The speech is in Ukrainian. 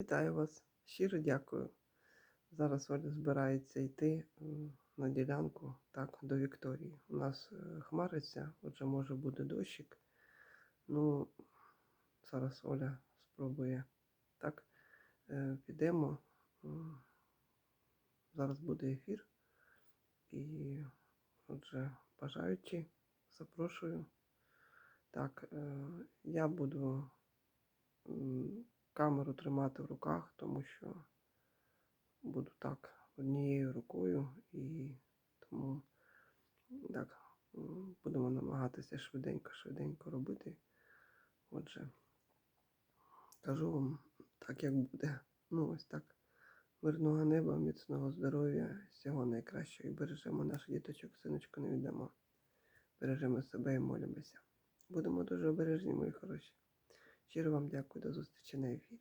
Вітаю вас. Щиро дякую. Зараз Оля збирається йти на ділянку так, до Вікторії. У нас е, хмариться, отже, може буде дощик. Ну, зараз Оля спробує. Так, е, підемо. Зараз буде ефір. І, отже, бажаючи, запрошую. Так, е, я буду камеру тримати в руках, тому що буду так однією рукою і тому так будемо намагатися швиденько-швиденько робити. Отже, кажу вам так, як буде. Ну, ось так. Мирного неба, міцного здоров'я, всього найкращого і бережемо наших діточок, синочку не віддамо. Бережемо себе і молимося. Будемо дуже обережні, мої хороші. Щиро вам дякую, до зустрічі на ефірі.